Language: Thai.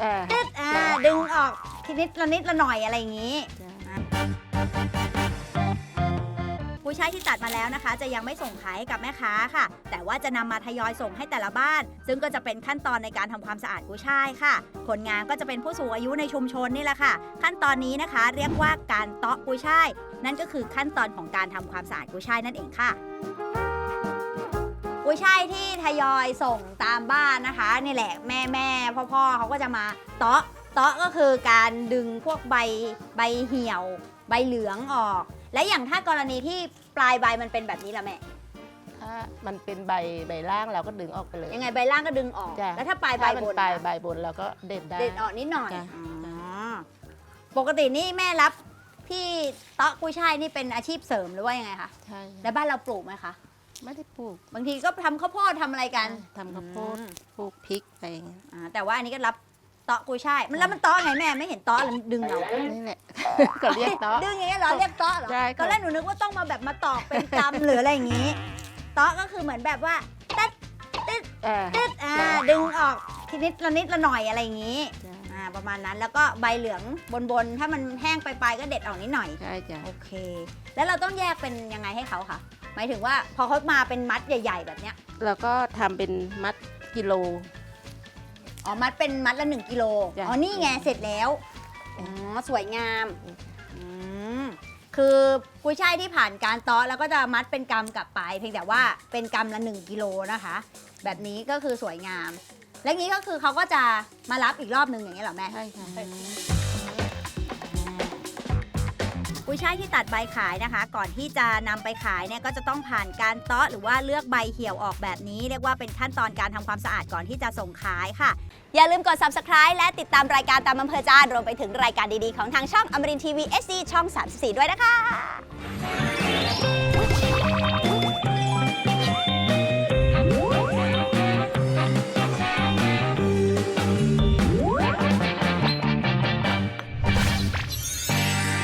เออ ตึ๊ดอ่าดึงออกทีนิดละนิดละหน่อยอะไรอย่างนี้ จ้ะกุ้ยช่ายที่ตัดมาแล้วนะคะ จะยังไม่ส่งขายให้กับแม่ค้าค่ะ แต่ว่าจะนำมาทยอยส่งให้แต่ละบ้าน ซึ่งก็จะเป็นขั้นตอนในการทำความสะอาดกุ้ยช่ายค่ะ คนงานก็จะเป็นผู้สูงอายุในชุมชนนี่แหละค่ะ ขั้นตอนนี้นะคะ เรียกว่าการเตาะกุ้ยช่าย นั่นก็คือขั้นตอนของการทำความสะอาดกุ้ยช่ายนั่นเองค่ะ กุ้ยช่ายที่ทยอยส่งตามบ้านนะคะนี่แหละแม่แม่พ่อพ่อเขาก็จะมาเตาะเตาะก็คือการดึงพวกใบใบเหี่ยว ใบเหลืองออก และอย่างถ้ากรณีที่ปลายใบมันเป็นแบบนี้ละแม่ถ้ามันเป็นใบใบล่างเราก็ดึงออกไปเลยยังไงใบล่างก็ดึงออก จ้ะแล้วถ้าปลายใบถ้ามันบนปลายล่ะใบบนเราก็เด็ดได้ เด็ดออกนิดหน่อยจ้ะ อ๋อปกตินี่แม่รับที่เตาะกุ้ยช่ายนี่เป็นอาชีพเสริมหรือว่ายังไงคะใช่แล้วบ้านเราปลูกไหมคะ ไม่ได้ปลูกบางทีก็ทำข้าวโพดทำอะไรกันทำข้าวโพดอืมปลูกพริกอะไรอย่างเงี้ยอ่าแต่ว่าอันนี้ก็รับเตาะกุ้ยช่ายมันแล้วมันเตาะไงแม่ไม่เห็นเตาะเลยดึงเอานี่แหละ ก็เรียกเตาะ ดึงอย่างเงี้ยเหรอเรียกเตาะเหรอใช่ค่ะ ตอนแรกหนูนึกว่าต้องมาแบบมาตอกเป็นกำหรืออะไรอย่างงี้เตาะก็คือเหมือนแบบว่าตึ๊ดเออตึ๊ดอ่าดึงออกทีนิดละนิดละหน่อยอะไรอย่างงี้จ้ะอ่าประมาณนั้นแล้วก็ใบเหลืองบนๆถ้ามันแห้งไปลายๆก็เด็ดออกนิดหน่อย ใช่จ้ะโอเค แล้วเราต้องแยกเป็นยังไงให้เขาคะ หมายถึงว่าพอเขามาเป็นมัดใหญ่ ๆ แบบเนี้ยแล้วก็ทำเป็นมัดกิโล อ๋อมัดเป็นมัดละหนึ่งกิโลจ้ะ อ๋อนี่ไงเสร็จแล้วอ๋อสวยงามอืมอืมคือกุ้ยช่ายที่ผ่านการเตาะแล้วก็จะมัดเป็นกำกลับไป เพียงแต่ว่าเป็นกำละ1กิโลนะคะ แบบนี้ก็คือสวยงาม และนี้ก็คือเขาก็จะมารับอีกรอบหนึ่งอย่างนี้ยเหรอแม่ ใช่ค่ะ กุ้ยช่ายที่ตัดใบขายนะคะ ก่อนที่จะนำไปขายเนี่ยก็จะต้องผ่านการเตาะหรือว่าเลือกใบเหี่ยวออกแบบนี้ เรียกว่าเป็นขั้นตอนการทำความสะอาดก่อนที่จะส่งขายค่ะ อย่าลืมกด subscribe และติดตามรายการตามอำเภอใจารวมไปถึงรายการดีๆ ของทางช่องอมรินทีวี SD ช่อง 34 ด้วยนะคะ